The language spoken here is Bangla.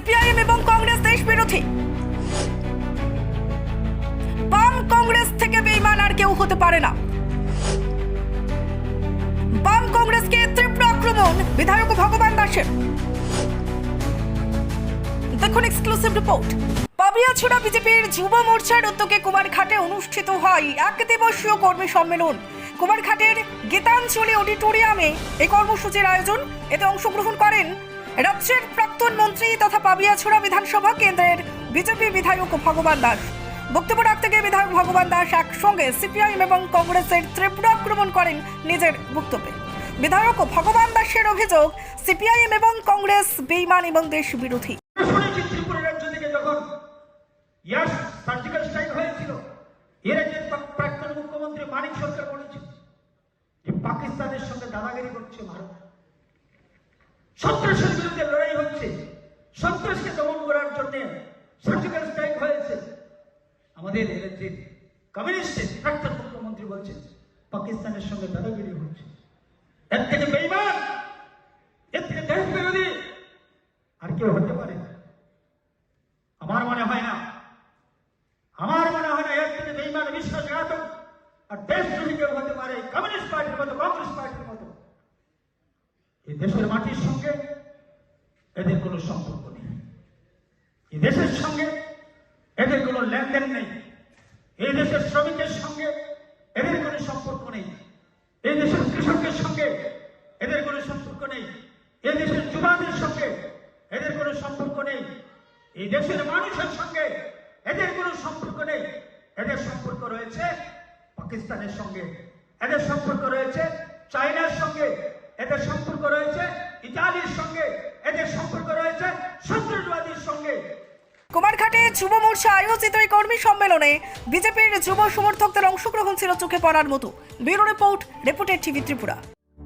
সিপিআইএম এবং কংগ্রেস দেশ বিরোধী। বাম কংগ্রেস থেকে বেইমান আর কেউ হতে পারে না। বাম কংগ্রেসকে তীব্র আক্রমণ বিধায়ক ভগবান দাসের। দেখুন এক্সক্লুসিভ রিপোর্ট পাবিয়াছড়া বিজেপির যুব মোর্চার উদ্যোগে কুমারঘাটে অনুষ্ঠিত হয় এক দিবসীয় কর্মী সম্মেলন। কুমারঘাটের গীতাঞ্জলি অডিটোরিয়ামে এই কর্মসূচির আয়োজন। এতে অংশগ্রহণ করেন রাজ্যের প্রাক্তন মন্ত্রী তথা পাবিয়াছড়া বিধানসভা কেন্দ্রের বিজেপি বিধায়ক ভগবান দাস। বক্তব্য রাখতে গিয়ে বিধায়ক ভগবান দাস একসঙ্গে সিপিআইএম এবং কংগ্রেসের তীব্র আক্রমণ করেন নিজের বক্তব্যে। বিধায়ক ভগবান দাসের অভিযোগ, সিপিআইএম এবং কংগ্রেস বেইমান এবং দেশ বিরোধী। পাকিস্তানের সঙ্গে দাদাগিরি করছে ভারত। সন্ত্রাসকে দমন করার জন্য সার্জিক্যাল স্ট্রাইক হয়েছে। আমাদের এ রাজ্যের কমিউনিস্টের প্রাক্তন মুখ্যমন্ত্রী বলছেন, পাকিস্তানের সঙ্গে দাদাগিরি হচ্ছে। এর থেকে বেইমান এর থেকে দেশ বিরোধী আর কেউ হতে পারে আমার মনে হয় না, আমার মনে হয় না এর থেকে বেইমান বিশ্বাসঘাতক আর দেশ যদি কেউ হতে পারে, কমিউনিস্ট পার্টির মতো, কংগ্রেস পার্টির মতো। এই দেশের মাটির সঙ্গে এদের কোনো সম্পর্ক দেশের সঙ্গে এদের কোনো লেনদেন নেই। এই দেশের শ্রমিকের সঙ্গে এদের কোনো সম্পর্ক নেই। এই দেশের কৃষকের সঙ্গে এদের কোনো সম্পর্ক নেই। এই দেশের যুবাদের সঙ্গে এদের কোনো সম্পর্ক নেই। এই দেশের মানুষের সঙ্গে এদের কোনো সম্পর্ক নেই। এদের সম্পর্ক রয়েছে পাকিস্তানের সঙ্গে। এদের সম্পর্ক রয়েছে চায়নার সঙ্গে। এদের সম্পর্ক রয়েছে ইতালির সঙ্গে। এদের সম্পর্ক রয়েছে যুব মোর্চা আয়োজিত এই কর্মী সম্মেলনে বিজেপির যুব সমর্থকদের অংশগ্রহণ ছিল চোখে পড়ার মতো। ব্যুরো রিপোর্ট, রিপোর্টের টিভি ত্রিপুরা।